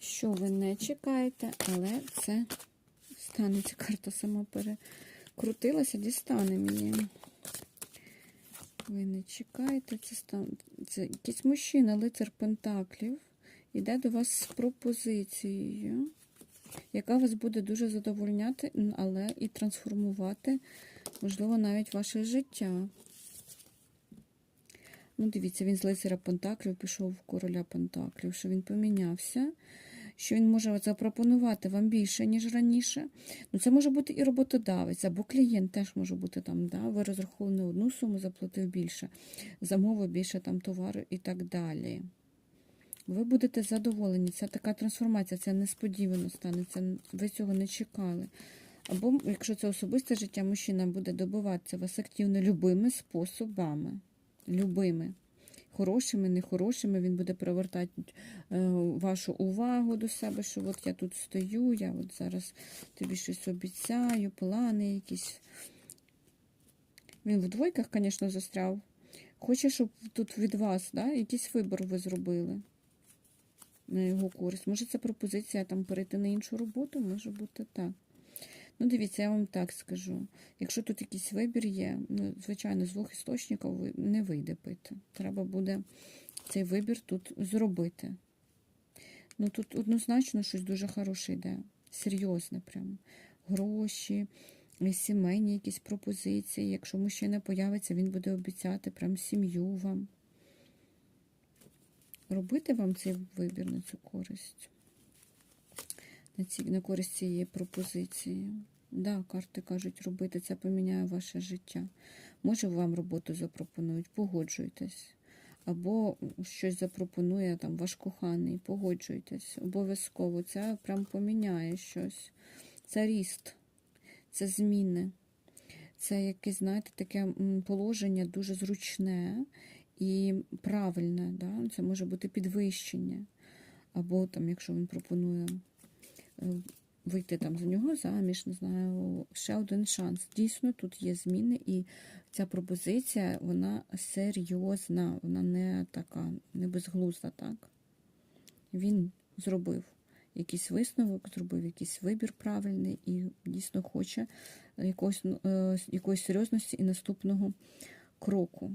що ви не чекаєте, але це станеться. Карта сама перекрутилася, дістане її. Ви не чекаєте, це стан... це якийсь мужчина, лицар Пентаклів, іде до вас з пропозицією, яка вас буде дуже задовольняти, але і трансформувати, можливо, навіть ваше життя. Ну, дивіться, він з лицаря Пентаклів пішов в короля Пентаклів, що він помінявся, що він може запропонувати вам більше, ніж раніше. Ну, це може бути і роботодавець, або клієнт теж може бути там, да? ви розраховували на одну суму, заплатив більше, замовив більше там товару і так далі. Ви будете задоволені. Це така трансформація, це несподівано станеться, ви цього не чекали. Або, якщо це особисте життя, мужчина буде добиватися вас активно любими способами. Любими. Хорошими, нехорошими, він буде привертати е, вашу увагу до себе, що от я тут стою, я от зараз тобі щось обіцяю, плани якісь. Він в двойках, звісно, застряв. Хоче, щоб тут від вас да, якийсь вибір ви зробили на його користь. Може, це пропозиція там перейти на іншу роботу, може бути так. Ну, дивіться, я вам так скажу. Якщо тут якийсь вибір є, ну, звичайно, з двох істочників не вийде пити. Треба буде цей вибір тут зробити. Ну, тут однозначно щось дуже хороше йде. Серйозне прям. Гроші, сімейні якісь пропозиції. Якщо мужчина появиться, він буде обіцяти прям сім'ю вам. Робити вам цей вибір на цю користь. На, ці, на користь цієї пропозиції. Да, карти кажуть, робити це поміняє ваше життя. Може, вам роботу запропонують, погоджуйтесь. Або щось запропонує там ваш коханий, погоджуйтесь. Обов'язково це прям поміняє щось. Це ріст, це зміни. Це якесь, знаєте, таке положення дуже зручне і правильне. Да? Це може бути підвищення. Або там, якщо він пропонує вийти там за нього заміж, не знаю, ще один шанс. Дійсно, тут є зміни, і ця пропозиція, вона серйозна, вона не така, не безглузда, так? Він зробив якийсь висновок, зробив якийсь вибір правильний і дійсно хоче якогось, е, якоїсь серйозності і наступного кроку.